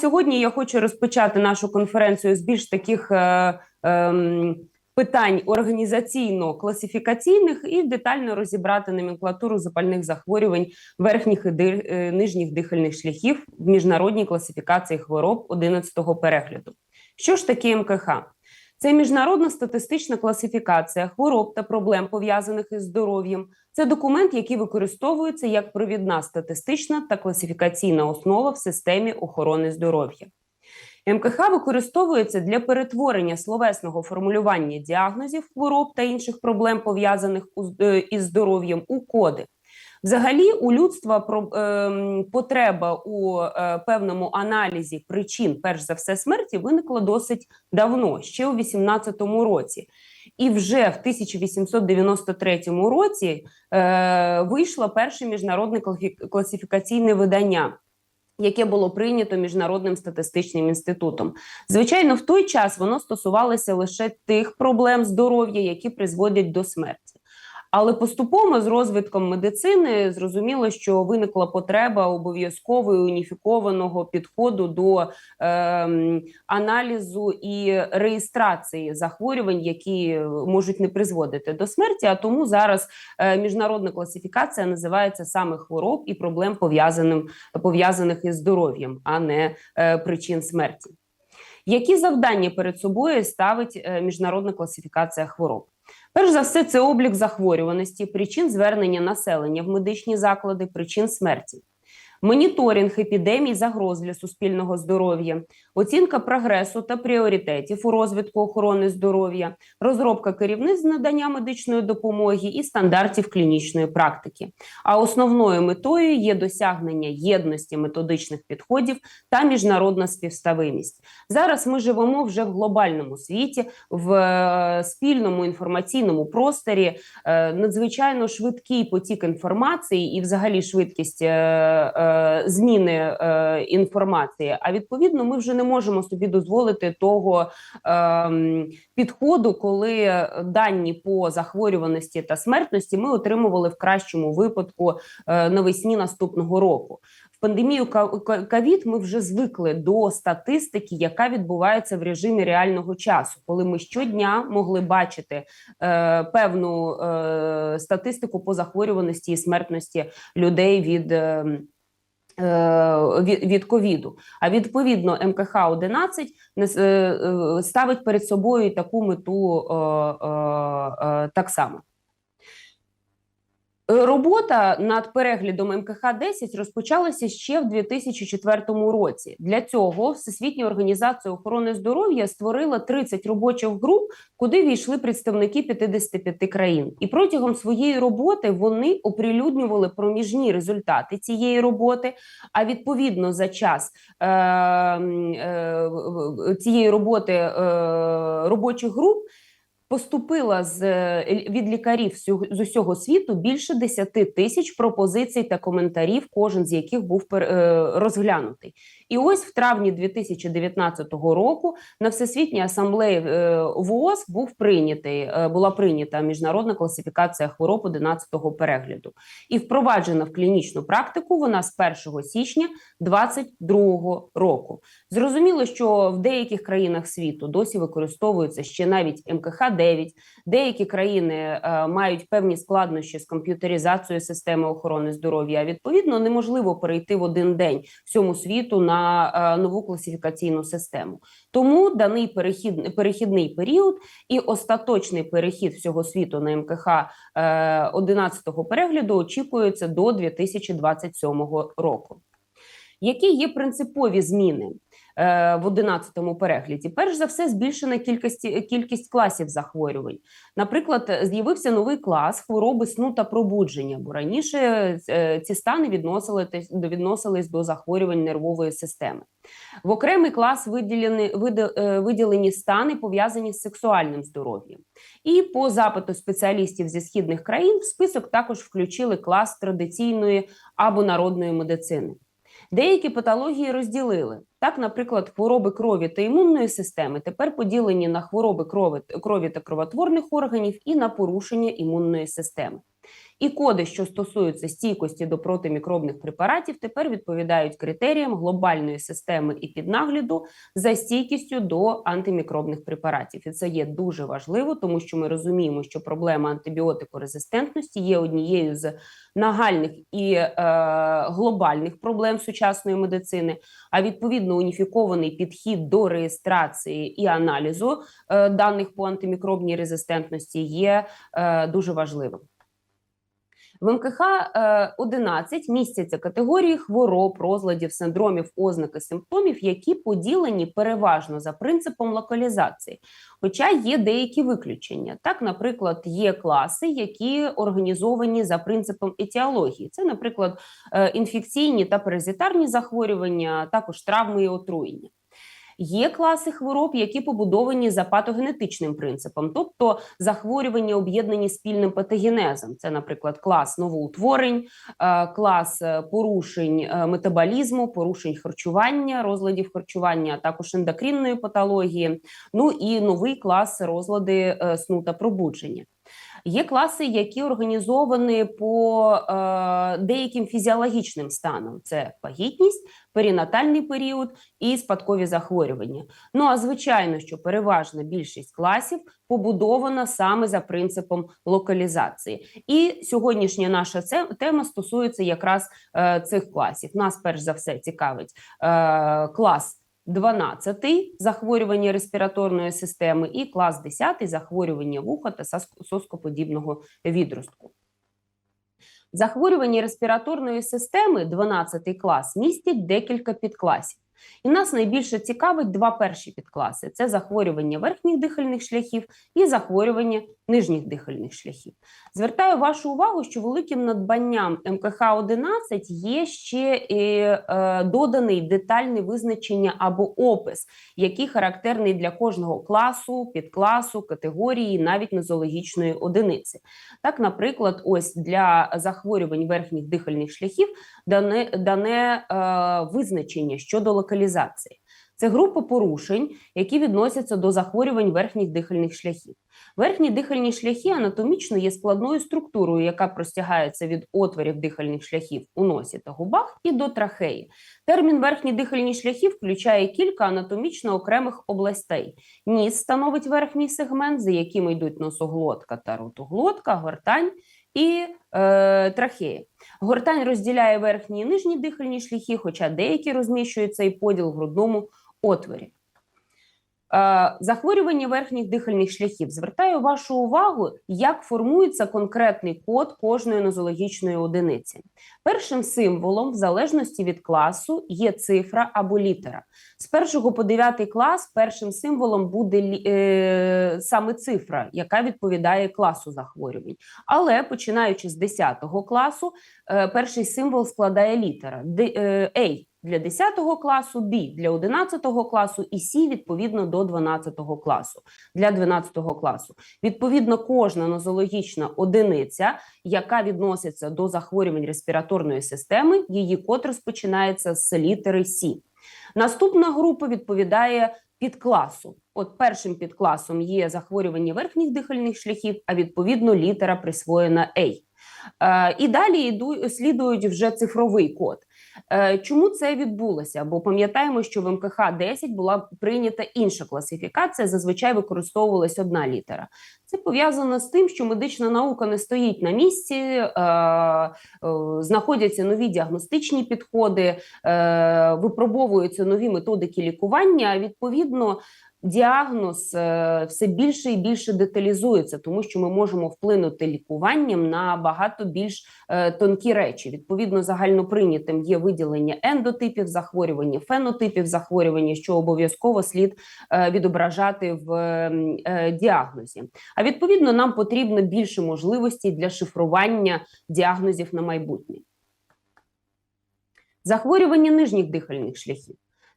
Сьогодні я хочу розпочати нашу конференцію з більш таких е, ем, питань організаційно-класифікаційних і детально розібрати номенклатуру запальних захворювань верхніх і ди- е, нижніх дихальних шляхів в міжнародній класифікації хвороб 11-го перегляду. Що ж таке МКХ? Це міжнародна статистична класифікація хвороб та проблем пов'язаних із здоров'ям. Це документ, який використовується як провідна статистична та класифікаційна основа в системі охорони здоров'я. МКХ використовується для перетворення словесного формулювання діагнозів хвороб та інших проблем, пов'язаних е, із здоров'ям у коди. Взагалі, у людства ем, потреба у е, певному аналізі причин, перш за все, смерті виникла досить давно, ще у 18 році. І вже в 1893 році е, вийшло перше міжнародне класифікаційне видання. Яке було прийнято міжнародним статистичним інститутом, звичайно, в той час воно стосувалося лише тих проблем здоров'я, які призводять до смерті. Але поступово з розвитком медицини зрозуміло, що виникла потреба обов'язкового уніфікованого підходу до ем, аналізу і реєстрації захворювань, які можуть не призводити до смерті. А тому зараз е, міжнародна класифікація називається саме хвороб і проблем пов'язаним пов'язаних із здоров'ям, а не е, причин смерті. Які завдання перед собою ставить е, міжнародна класифікація хвороб? Перш за все, це облік захворюваності, причин звернення населення в медичні заклади, причин смерті, моніторинг епідемій загроз для суспільного здоров'я, оцінка прогресу та пріоритетів у розвитку охорони здоров'я, розробка керівництв надання медичної допомоги і стандартів клінічної практики. А основною метою є досягнення єдності методичних підходів та міжнародна співставимість. Зараз ми живемо вже в глобальному світі, в е, спільному інформаційному просторі, е, надзвичайно швидкий потік інформації і, взагалі, швидкість е, зміни е, інформації. А відповідно, ми вже не можемо собі дозволити того ем, підходу, коли дані по захворюваності та смертності ми отримували в кращому випадку е, навесні наступного року. В пандемію ковід ми вже звикли до статистики, яка відбувається в режимі реального часу, коли ми щодня могли бачити е, певну е, статистику по захворюваності і смертності людей від. е, е, Від, від ковіду, а відповідно МКХ 11 нес- е, е, ставить перед собою таку мету е, е, е, так само. Робота над переглядом МКХ 10 розпочалася ще в 2004 році. Для цього Всесвітня організація охорони здоров'я створила 30 робочих груп, куди війшли представники 55 країн. І протягом своєї роботи вони оприлюднювали проміжні результати цієї роботи. А відповідно за час е, е, цієї роботи е, робочих груп поступила з е, від лікарів з усього світу більше 10 тисяч пропозицій та коментарів, кожен з яких був е, розглянутий. І ось в травні 2019 року на всесвітній асамблеї е, ВООЗ був прийнятий була прийнята міжнародна класифікація хвороб 11-го перегляду і впроваджена в клінічну практику вона з 1 січня 2022 року. Зрозуміло, що в деяких країнах світу досі використовується ще навіть МКХ-9. Деякі країни е, мають певні складнощі з комп'ютеризацією системи охорони здоров'я. Відповідно, неможливо перейти в один день всьому світу на е, нову класифікаційну систему. Тому даний перехід, перехідний період і остаточний перехід всього світу на МКХ е, 11-го перегляду очікується до 2027 року. Які є принципові зміни е, в 11-му перегляді? Перш за все, збільшена кількість, кількість класів захворювань. Наприклад, з'явився новий клас хвороби сну та пробудження, бо раніше е, ці стани відносили, відносились до захворювань нервової системи. В окремий клас виділені, е, виділені стани, пов'язані з сексуальним здоров'ям. І по запиту спеціалістів зі східних країн в список також включили клас традиційної або народної медицини. Деякі патології розділили. Так, наприклад, хвороби крові та імунної системи тепер поділені на хвороби крові, крові та кровотворних органів і на порушення імунної системи. І коди, що стосуються стійкості до протимікробних препаратів, тепер відповідають критеріям глобальної системи і піднагляду за стійкістю до антимікробних препаратів. І це є дуже важливо, тому що ми розуміємо, що проблема антибіотикорезистентності є однією з нагальних і е, глобальних проблем сучасної медицини. А відповідно уніфікований підхід до реєстрації і аналізу е, даних по антимікробній резистентності є е, дуже важливим. В МКХ 11 містяться категорії хвороб, розладів, синдромів, ознак і симптомів, які поділені переважно за принципом локалізації. Хоча є деякі виключення. Так, наприклад, є класи, які організовані за принципом етіології. Це, наприклад, е, інфекційні та паразитарні захворювання, також травми і отруєння. Є класи хвороб, які побудовані за патогенетичним принципом, тобто захворювання об'єднані спільним патогенезом. Це, наприклад, клас новоутворень, е, клас е, порушень е, метаболізму, порушень харчування, розладів харчування, а також ендокринної патології. Ну і новий клас розлади сну та пробудження. Є класи, які організовані по е, деяким фізіологічним станам: це вагітність, перинатальний період і спадкові захворювання. Ну а звичайно, що переважна більшість класів побудована саме за принципом локалізації. І сьогоднішня наша тема стосується якраз е, цих класів. Нас перш за все цікавить е, клас. 12 захворювання респіраторної системи і клас 10 захворювання вуха та соскоподібного відростку. Захворювання респіраторної системи 12 клас містять декілька підкласів. І нас найбільше цікавить два перші підкласи: це захворювання верхніх дихальних шляхів і захворювання нижніх дихальних шляхів. Звертаю вашу увагу, що великим надбанням МКХ 11 є ще і, е, доданий детальне визначення або опис, який характерний для кожного класу, підкласу, категорії, навіть нозологічної одиниці. Так, наприклад, ось для захворювань верхніх дихальних шляхів дане, дане е, визначення щодо локалізації. Це група порушень, які відносяться до захворювань верхніх дихальних шляхів. Верхні дихальні шляхи анатомічно є складною структурою, яка простягається від отворів дихальних шляхів у носі та губах і до трахеї. Термін верхні дихальні шляхи включає кілька анатомічно окремих областей. Ніс становить верхній сегмент, за якими йдуть носоглотка та ротоглотка, гортань і е, трахея. Гортань розділяє верхні і нижні дихальні шляхи, хоча деякі розміщують цей поділ в грудному отворі. Е, захворювання верхніх дихальних шляхів звертаю вашу увагу, як формується конкретний код кожної нозологічної одиниці. Першим символом, в залежності від класу, є цифра або літера. З 1 по 9 клас першим символом буде е, саме цифра, яка відповідає класу захворювань. Але починаючи з 10 класу, е, перший символ складає літера е, A для 10 класу, B для 11 класу і C відповідно до 12 класу. Для 12 класу. Відповідно, кожна нозологічна одиниця, яка відноситься до захворювань респіраторної системи, її код розпочинається з літери C. Наступна група відповідає підкласу. От першим підкласом є захворювання верхніх дихальних шляхів, а відповідно літера присвоєна A. Е, і далі йду, слідують вже цифровий код. Е, чому це відбулося? Бо пам'ятаємо, що в МКХ 10 була прийнята інша класифікація. Зазвичай використовувалась одна літера. Це пов'язано з тим, що медична наука не стоїть на місці, е, е, знаходяться нові діагностичні підходи, випробовуються нові методики лікування. Відповідно, діагноз е, все більше і більше деталізується, тому що ми можемо вплинути лікуванням на багато більш е, тонкі речі. Відповідно, загальноприйнятим є виділення ендотипів захворювання, фенотипів захворювання, що обов'язково слід е, відображати в діагнозі. А відповідно, нам потрібно більше можливостей для шифрування діагнозів на майбутнє. Захворювання нижніх дихальних шляхів.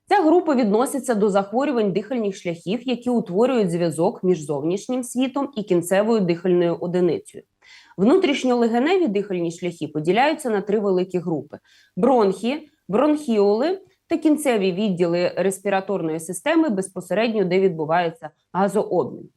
Ця група відноситься до захворювань дихальних шляхів, які утворюють зв'язок між зовнішнім світом і кінцевою дихальною одиницею. Внутрішньолегеневі дихальні шляхи поділяються на три великі групи: бронхі, бронхіоли та кінцеві відділи респіраторної системи безпосередньо, де відбувається газообмін.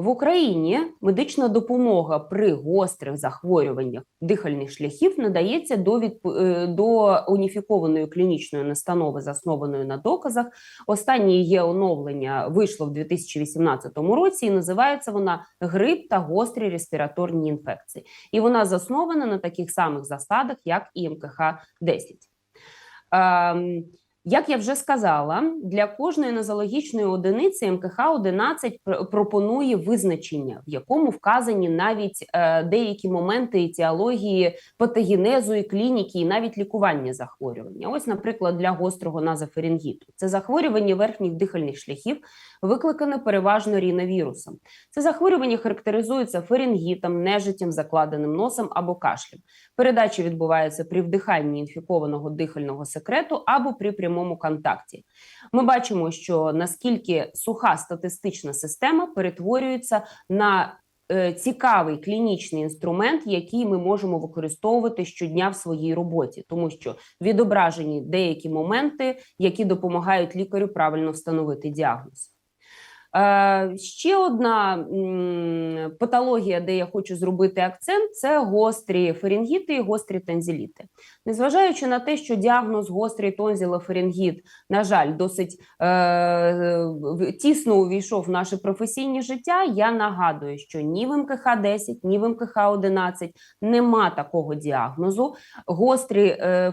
В Україні медична допомога при гострих захворюваннях дихальних шляхів надається до відп... е, до уніфікованої клінічної настанови, заснованої на доказах. Останнє її оновлення вийшло в 2018 році, і називається вона грип та гострі респіраторні інфекції. І вона заснована на таких самих засадах, як і МКХ 10. Як я вже сказала, для кожної нозологічної одиниці МКХ 11 пропонує визначення, в якому вказані навіть е, деякі моменти етіології, патогенезу і клініки, і навіть лікування захворювання. Ось, наприклад, для гострого назофарингіту. Це захворювання верхніх дихальних шляхів, викликане переважно ріновірусом. Це захворювання характеризується фарингітом, нежиттям, закладеним носом або кашлем. Передача відбувається при вдиханні інфікованого дихального секрету або при прямому контакті. Ми бачимо, що наскільки суха статистична система перетворюється на е, цікавий клінічний інструмент, який ми можемо використовувати щодня в своїй роботі, тому що відображені деякі моменти, які допомагають лікарю правильно встановити діагноз. Е, ще одна патологія, де я хочу зробити акцент, це гострі фарингіти і гострі тензиліти. Незважаючи на те, що діагноз гострий тонзилофарингіт, на жаль, досить е, тісно увійшов в наше професійне життя, я нагадую, що ні в МКХ 10, ні в МКХ 11 нема такого діагнозу. Гострі е,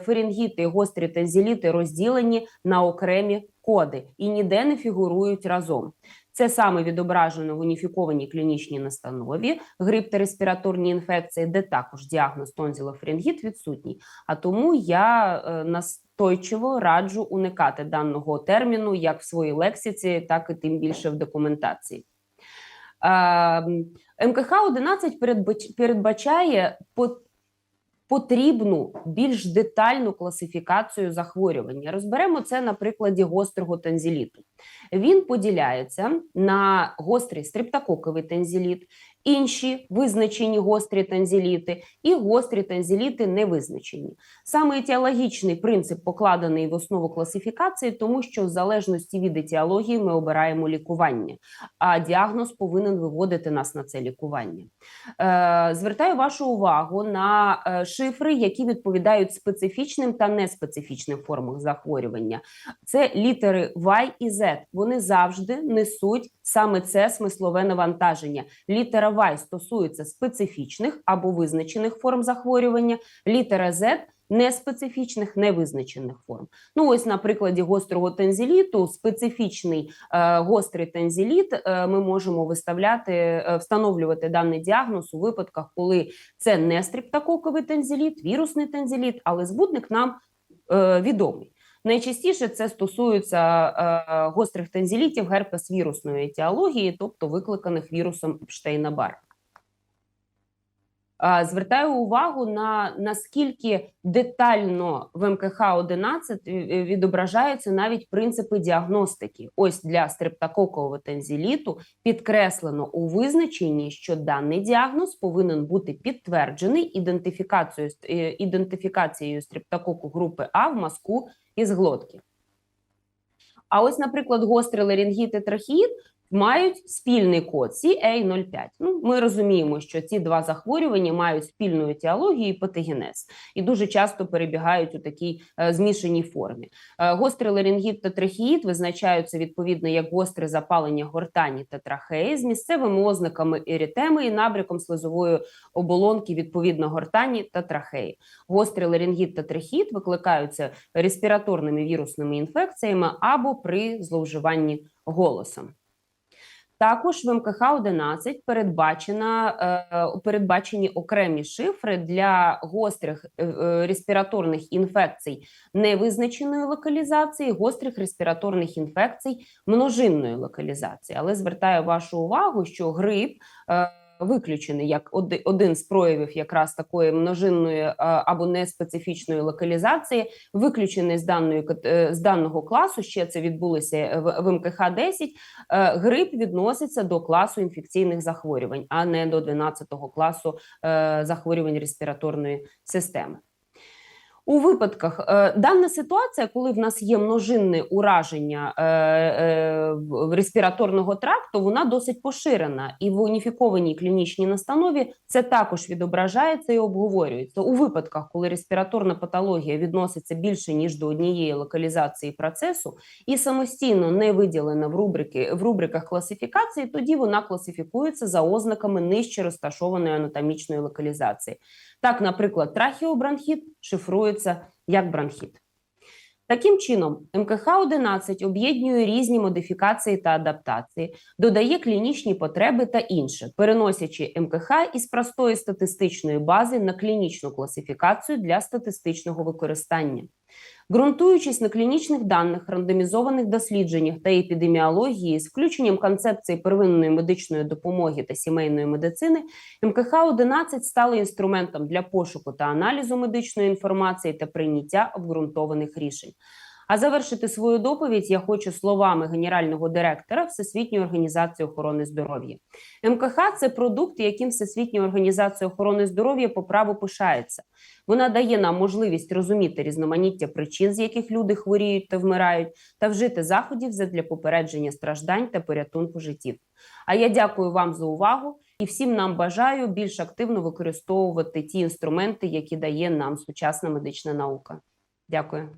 і гострі тензиліти розділені на окремі коди і ніде не фігурують разом. Це саме відображено в уніфікованій клінічній настанові грип та респіраторні інфекції, де також діагноз тонзилофарингіт відсутній. А тому я е, настойчиво раджу уникати даного терміну як в своїй лексиці, так і тим більше в документації. Е, МКХ 11 передбачає потрібну більш детальну класифікацію захворювання. Розберемо це на прикладі гострого танзіліту. Він поділяється на гострий стриптококовий тензиліт, інші визначені гострі тензиліти і гострі тензиліти невизначені. Саме етіологічний принцип покладений в основу класифікації, тому що в залежності від етіології ми обираємо лікування, а діагноз повинен виводити нас на це лікування. Е, звертаю вашу увагу на е, шифри, які відповідають специфічним та неспецифічним формам захворювання. Це літери Y і Z. Вони завжди несуть саме це смислове навантаження. Літера Y стосується специфічних або визначених форм захворювання, літера Z неспецифічних, невизначених форм. Ну, ось на прикладі гострого тензиліту, специфічний е, гострий тензиліт, е, ми можемо виставляти, е, встановлювати даний діагноз у випадках, коли це не стрептококовий тензиліт, вірусний тензиліт, але збудник нам е, відомий. Найчастіше це стосується е, гострих тензилітів герпес-вірусної етіології, тобто викликаних вірусом Епштейна-Бар. А, Звертаю увагу на наскільки детально в МКХ 11 відображаються навіть принципи діагностики. Ось для стрептококового тензиліту підкреслено у визначенні, що даний діагноз повинен бути підтверджений ідентифікацією, е, ідентифікацією групи А в мазку із глотки. А ось, наприклад, гострий ларингіт і трахеїд мають спільний код CA05. Ну, ми розуміємо, що ці два захворювання мають спільну етіологію і патогенез, і дуже часто перебігають у такій е, змішаній формі. Е, гострий ларингіт та трахеїд визначаються відповідно як гостре запалення гортані та трахеї з місцевими ознаками ерітеми і набряком слизової оболонки відповідно гортані та трахеї. Гострий ларингіт та трахеїд викликаються респіраторними вірусними інфекціями або при зловживанні голосом. Також в МКХ 11 передбачена е, передбачені окремі шифри для гострих е, е, респіраторних інфекцій невизначеної локалізації, гострих респіраторних інфекцій множинної локалізації. Але звертаю вашу увагу, що грип. Е, Виключений як один з проявів якраз такої множинної е, або неспецифічної локалізації, виключений з даної е, з даного класу. Ще це відбулося в, в МКХ 10 е, грип відноситься до класу інфекційних захворювань, а не до 12 класу е, захворювань респіраторної системи. У випадках е, дана ситуація, коли в нас є множинне ураження е, е, респіраторного тракту, вона досить поширена, і в уніфікованій клінічній настанові це також відображається і обговорюється. У випадках, коли респіраторна патологія відноситься більше ніж до однієї локалізації процесу і самостійно не виділена в рубрики в рубриках класифікації, тоді вона класифікується за ознаками нижче розташованої анатомічної локалізації. Так, наприклад, трахіобронхіт шифрується як бронхіт. Таким чином, МКХ-11 об'єднує різні модифікації та адаптації, додає клінічні потреби та інше, переносячи МКХ із простої статистичної бази на клінічну класифікацію для статистичного використання. Ґрунтуючись на клінічних даних, рандомізованих дослідженнях та епідеміології з включенням концепції первинної медичної допомоги та сімейної медицини, МКХ-11 стали інструментом для пошуку та аналізу медичної інформації та прийняття обґрунтованих рішень. А завершити свою доповідь я хочу словами генерального директора Всесвітньої організації охорони здоров'я. МКХ це продукт, яким Всесвітня організація охорони здоров'я по праву пишається. Вона дає нам можливість розуміти різноманіття причин, з яких люди хворіють та вмирають, та вжити заходів для попередження страждань та порятунку життів. А я дякую вам за увагу і всім нам бажаю більш активно використовувати ті інструменти, які дає нам сучасна медична наука. Дякую.